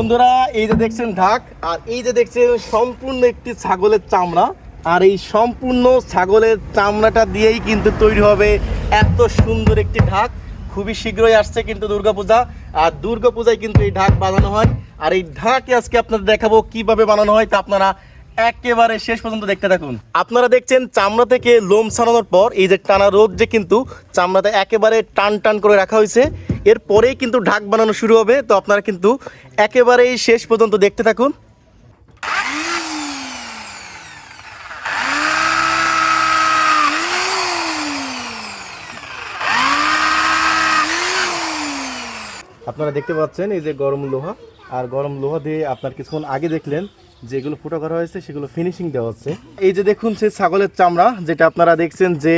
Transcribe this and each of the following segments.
বন্ধুরা, এই যে দেখছেন ঢাক, আর এই যে দেখছেন সম্পূর্ণ একটি ছাগলের চামড়া, আর এই সম্পূর্ণ ছাগলের চামড়াটা দিয়েই কিন্তু তৈরি হবে এত সুন্দর একটি ঢাক। খুবই শীঘ্রই আসছে কিন্তু দুর্গাপূজা, আর দুর্গাপূজায় কিন্তু এই ঢাক বানানো হয়। আর এই ঢাকে আজকে আপনাদের দেখাবো কীভাবে বানানো হয় তা আপনারা একেবারে শেষ পর্যন্ত দেখতে থাকুন। আপনারা দেখছেন চামড়া থেকে লোম ছাড়ানোর পর এই যে টানা রোদ যে কিন্তু চামড়াতে একেবারে টান টান করে রাখা হয়েছে। এরপরেই কিন্তু ঢাক বানানো শুরু হবে। তো আপনারা কিন্তু একেবারেই শেষ পর্যন্ত দেখতে থাকুন। আপনারা দেখতে পাচ্ছেন, এই যে গরম লোহা। আর গরম লোহা দিয়ে আপনার কিছুক্ষণ আগে দেখলেন যেগুলো ফুটো করা হয়েছে, সেগুলো ফিনিশিং দেওয়া হচ্ছে। এই যে দেখুন, সেই ছাগলের চামড়া, যেটা আপনারা দেখছেন যে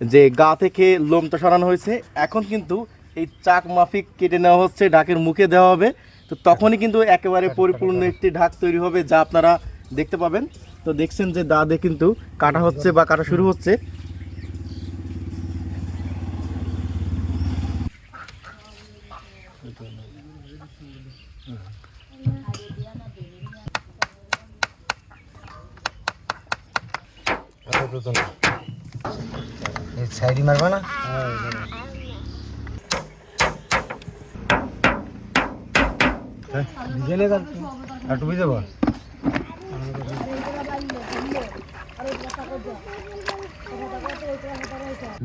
যে গা থেকে লোমটা সরানো হয়েছে। এখন কিন্তু এই চাক মাফিক কেটে নেওয়া হচ্ছে ঢাকের মুখে দেওয়া হবে। তো তখনই কিন্তু একেবারে পরিপূর্ণ একটি ঢাক তৈরি হবে যা আপনারা দেখতে পাবেন। তো দেখছেন যে দাদে কিন্তু কাটা হচ্ছে বা কাটা শুরু হচ্ছে। সাইডি মারবা না? দেবো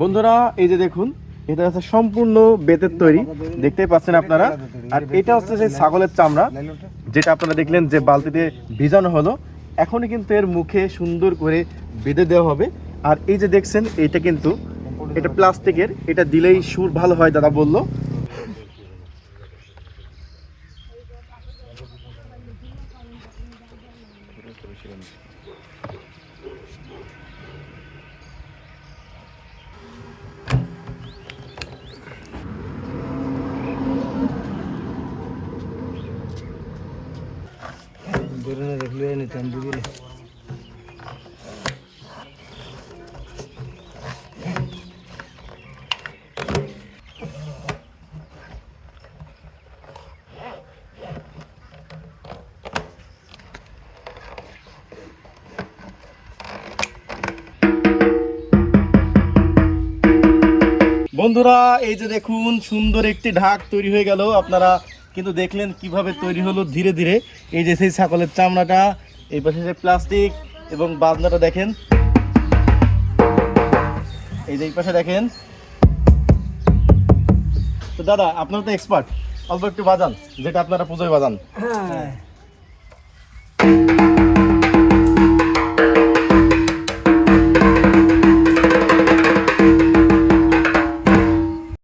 বন্ধুরা, এই যে দেখুন, এটা হচ্ছে সম্পূর্ণ বেতের তৈরি। দেখতেই পাচ্ছেন আপনারা। আর এটা হচ্ছে সেই ছাগলের চামড়া, যেটা আপনারা দেখলেন যে বালতিতে ভিজানো হলো। এখনই কিন্তু এর মুখে সুন্দর করে বেঁধে দেওয়া হবে। আর এই যে দেখছেন, এটা কিন্তু, এটা প্লাস্টিকের, এটা দিলেই সুর ভালো হয়, দাদা বলল। Beranak dah. বন্ধুরা, এই যে দেখুন, সুন্দর একটি ঢাক তৈরি হয়ে গেল। আপনারা কিন্তু দেখলেন কীভাবে তৈরি হলো ধীরে ধীরে। এই যে সেই ছাগলের চামড়াটা, এই পাশে যে প্লাস্টিক এবং বাজনাটা দেখেন। এই যে এই পাশে দেখেন। তো দাদা, আপনারা তো এক্সপার্ট অল্প একটু বাজান, যেটা আপনারা পুজোয় বাজান। হ্যাঁ।